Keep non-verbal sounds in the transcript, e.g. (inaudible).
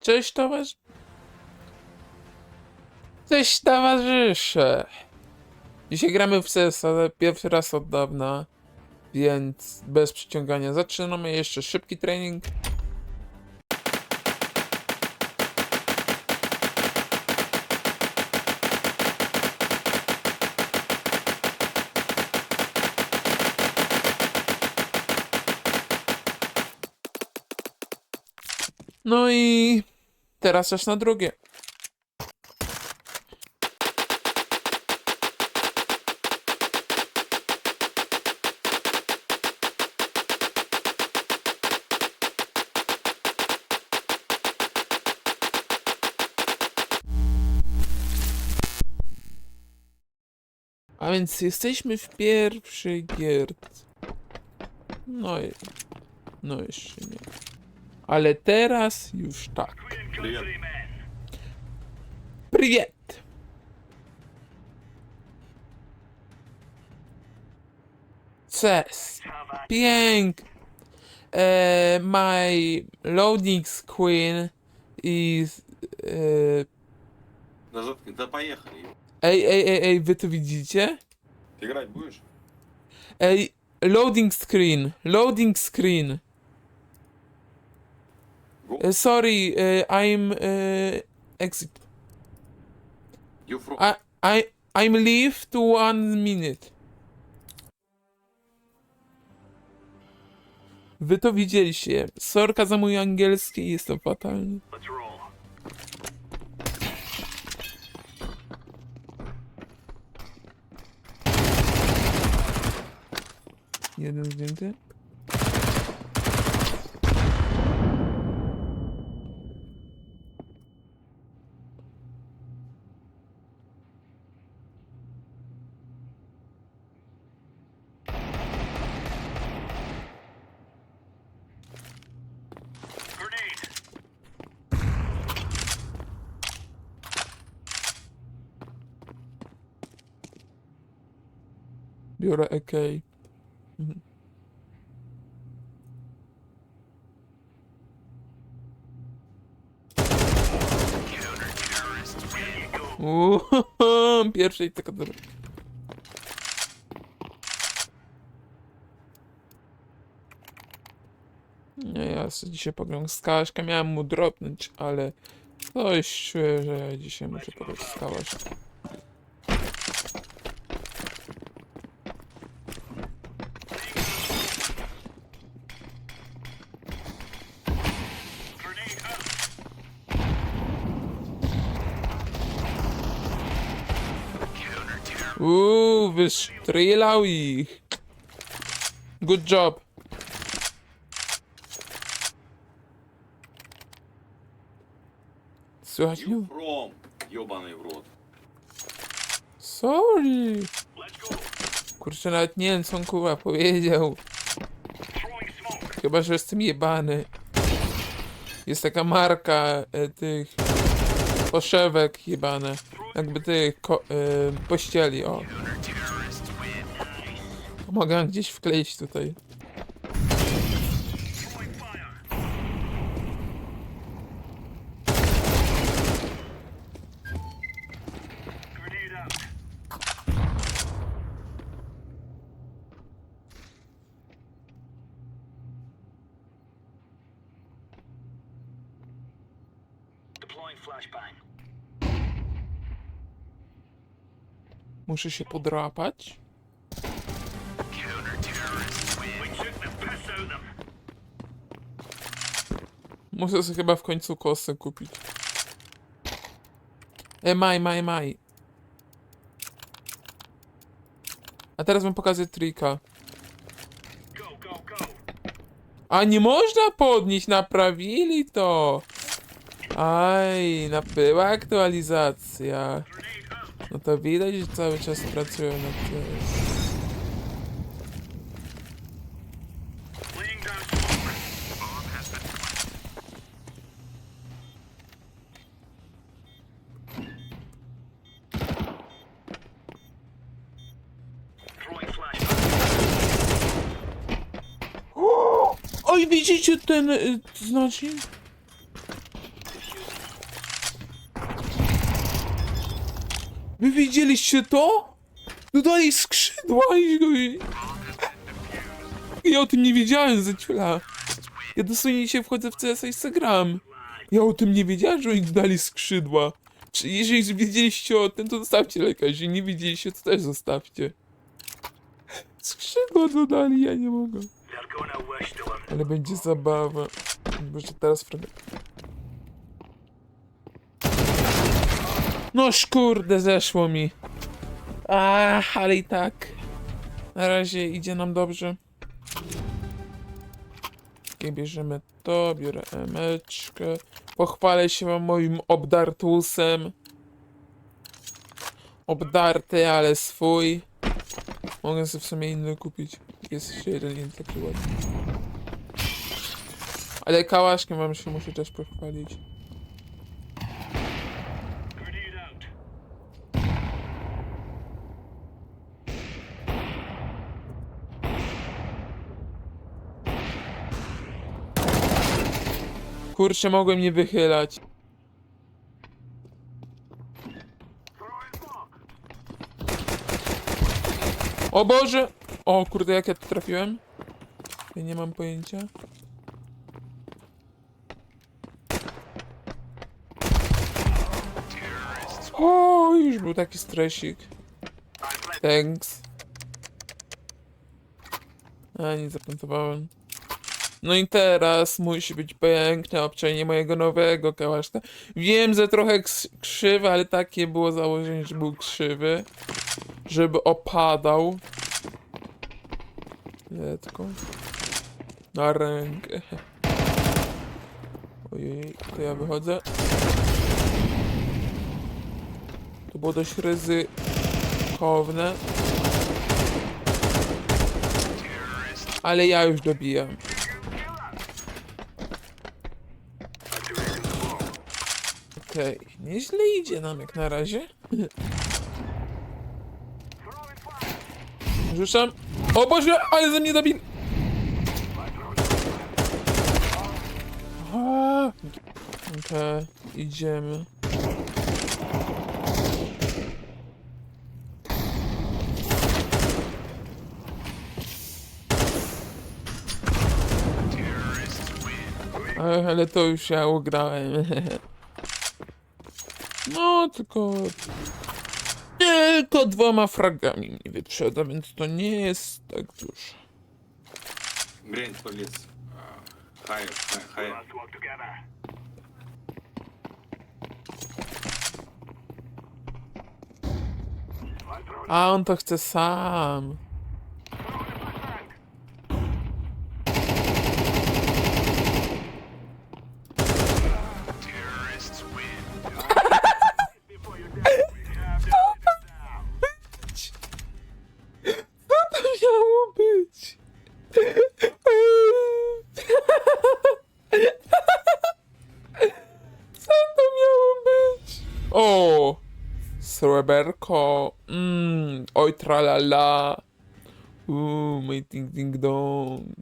Cześć towarzysz. Cześć towarzysze. Dzisiaj gramy w CS, ale pierwszy raz od dawna, więc bez przyciągania zaczynamy jeszcze szybki trening. No i teraz czas na drugie. A więc jesteśmy w pierwszej gierce. No i... No jeszcze nie Ale teraz już tak. Привет. Привет! Cześć! Pięk! E, my loading screen is... E, Да, заткни- да поехали. ej, ej, ej, ej, wy to widzicie? Ты играть будешь? Ej, loading screen, loading screen. E, sorry, e, I'm... E, exit. I, I, I'm leave to one minute. Wy to widzieliście. Sorka za mój angielski, jestem fatalny. Jeden zdjęty. Biorę EK. Mhm. Uuu, pierwszej taka dobra. Nie, ja sobie dzisiaj pogram z Kaszka, miałem mu dropnąć, ale coś czuję, że dzisiaj muszę pograć z Kałaszkiem. Uuu, wystrzelał ich. Good job. Słuchaj, You from, jebany w sorry. Kurczę, nawet nie wiem, co on kurwa powiedział. Chyba, że jestem jebany. Jest taka marka e, tych poszewek jebane. Jakby tych ko- e, pościeli, o. Gdzieś wkleić tutaj. Flashbang. Muszę się podrapać. Muszę sobie chyba w końcu kosę kupić. E, maj, maj, maj. A teraz wam pokażę trika. A nie można podnieść, naprawili to. Aj, na, aktualizacja. No to widać, że cały czas pracują nad tym. Oj, widzicie ten y, znacznik? Wy widzieliście to? Dodali skrzydła i... Ja o tym nie wiedziałem, zaciula. Ja dosłownie dzisiaj wchodzę w CS i se gram. Ja o tym nie wiedziałem, że oni dodali skrzydła. Czy jeżeli wiedzieliście o tym, to zostawcie lajka. Jeżeli nie wiedzieliście, to też zostawcie. Skrzydła dodali, ja nie mogę. Ale będzie zabawa. Może teraz fragment. No kurde, zeszło mi. Ach, ale i tak. Na razie idzie nam dobrze. Okay, bierzemy to, biorę emeczkę. Pochwalę się wam moim obdartusem. Obdarty, ale swój. Mogę sobie w sumie inny kupić. Jest jeszcze jeden, nie taki ładny. Ale kałaszkiem wam się muszę też pochwalić. Kurczę, mogłem nie wychylać. O Boże! O kurde, jak ja tu trafiłem? Ja nie mam pojęcia. O, już był taki stresik. Thanks. A, nie zaplantowałem. No i teraz musi być piękne obczajnie mojego nowego kałaszka. Wiem, że trochę krzywy, ale takie było założenie, że był krzywy. Żeby opadał. Letko. Na rękę. Ojej, to ja wychodzę. To było dość ryzykowne. Ale ja już dobijam. Okej, nieźle idzie nam jak na razie. Rzucam. O Boże, ale ze mnie zabili! Okej, idziemy. Ale to już ja ugrałem. (laughs) No, tylko... Tylko dwoma fragami mnie wyprzeda, więc to nie jest tak dużo. Green police. Uh, higher, higher. A on to chce sam. O! Sreberko. Mmm. Oj tralala. Uuu, mój ding ding dong.